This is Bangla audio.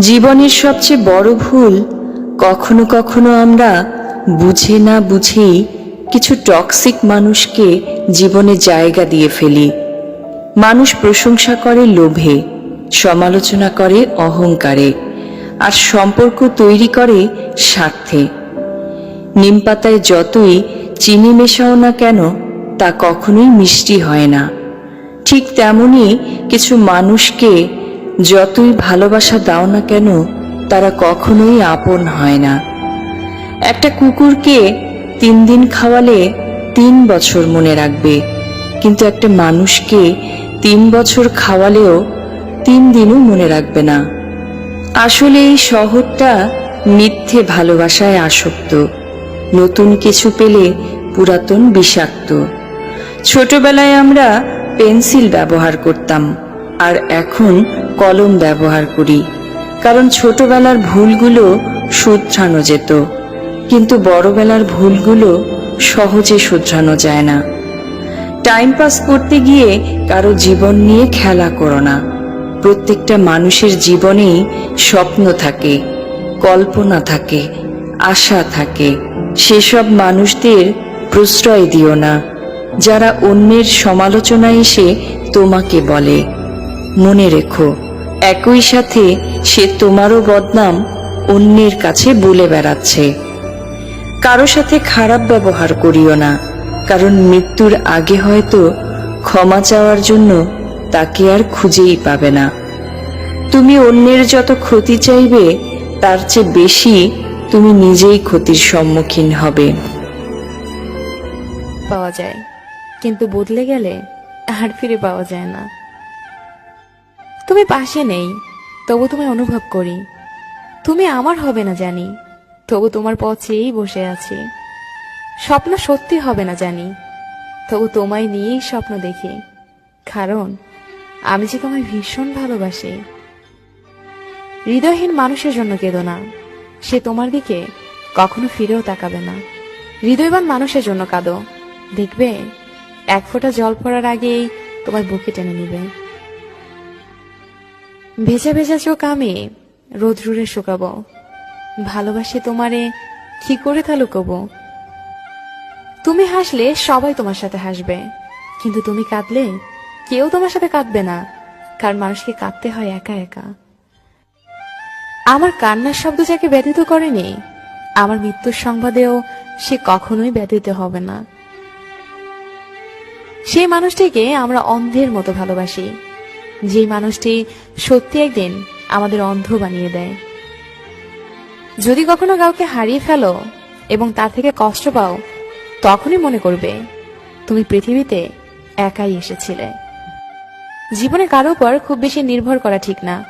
জীবনের সবচেয়ে বড় ভুল কখনো কখনো আমরা বুঝে না বুঝেই কিছু টক্সিক মানুষকে জীবনে জায়গা দিয়ে ফেলি। মানুষ প্রশংসা করে লোভে, সমালোচনা করে অহংকারে, আর সম্পর্ক তৈরি করে স্বার্থে। নিমপাতায় যতই চিনি মেশাও না কেন, তা কখনোই মিষ্টি হয় না। ঠিক তেমনি কিছু মানুষকে যতই ভালোবাসা দাও না কেন, তারা কখনোই আপন হয় না। একটা কুকুরকে তিন দিন খাওয়ালে তিন বছর মনে রাখবে, কিন্তু একটা মানুষকে তিন বছর খাওয়ালেও তিন দিনও মনে রাখবে না। আসলে এই শহরটা মিথ্যে ভালোবাসায় আসক্ত। নতুন কিছু পেলে পুরাতন বিষাক্ত। ছোটবেলায় আমরা পেন্সিল ব্যবহার করতাম। আর এখন কলম ব্যবহার করি, কারণ ছোটবেলার ভুলগুলো শুধরানো যেত। কিন্তু বড়বেলার ভুলগুলো সহজে শুধরানো যায় না। টাইম পাস করতে গিয়ে কারও জীবন নিয়ে খেলা করো না। প্রত্যেকটা মানুষের জীবনেই স্বপ্ন থাকে, কল্পনা থাকে, আশা থাকে। সেসব মানুষদের প্রশ্রয় দিও না, যারা অন্যের সমালোচনা এসে তোমাকে বলে। মনে রেখো, একই সাথে সে তোমারও বদনাম অন্যের কাছে বলে বেড়াচ্ছে। কারও সাথে খারাপ ব্যবহার করিও না, কারণ মৃত্যুর আগে হয়তো ক্ষমা চাওয়ার জন্য তাকে আর খুঁজেই পাবে না। তুমি অন্যের যত ক্ষতি চাইবে, তার চেয়ে বেশি তুমি নিজেই ক্ষতির সম্মুখীন হবে। পাওয়া যায়, কিন্তু বদলে গেলে আর ফিরে পাওয়া যায় না। তুমি পাশে নেই, তবু তোমায় অনুভব করি। তুমি আমার হবে না জানি, তবু তোমার পথ চেয়েই বসে আছি। স্বপ্ন সত্যি হবে না জানি, তবু তোমায় নিয়েই স্বপ্ন দেখি। কারণ, আমি যে তোমায় ভীষণ ভালোবাসি। হৃদয়হীন মানুষের জন্য কেঁদো না, সে তোমার দিকে কখনো ফিরেও তাকাবে না। হৃদয়বান মানুষের জন্য কাঁদো, দেখবে, এক ফোঁটা জল পড়ার আগেই তোমার বুকে টেনে নিবে। ভেজা ভেজা চোখ আমি রোদ রুড়ে শুকাবো। ভালোবাসি তোমারে, কি করে তা লুকোবো? তুমি হাসলে সবাই তোমার সাথে হাসবে, কিন্তু তুমি কাঁদলে কেউ তোমার সাথে কাঁদবে না, কারণ মানুষকে কাঁদতে হয় একা একা। আমার কান্নার শব্দ যাকে ব্যতীত করেনি, আমার মৃত্যুর সংবাদেও সে কখনোই ব্যতীত হবে না। সেই মানুষটিকে আমরা অন্ধের মতো ভালোবাসি। যে মানুষটি সত্যি একদিন আমাদের অন্ধ বানিয়ে দেয়। যদি কখনো কাউকে হারিয়ে ফেলো এবং তার থেকে কষ্ট পাও, তখনই মনে করবে, তুমি পৃথিবীতে একাই এসেছিলে। জীবনে কারও উপর খুব বেশি নির্ভর করা ঠিক না।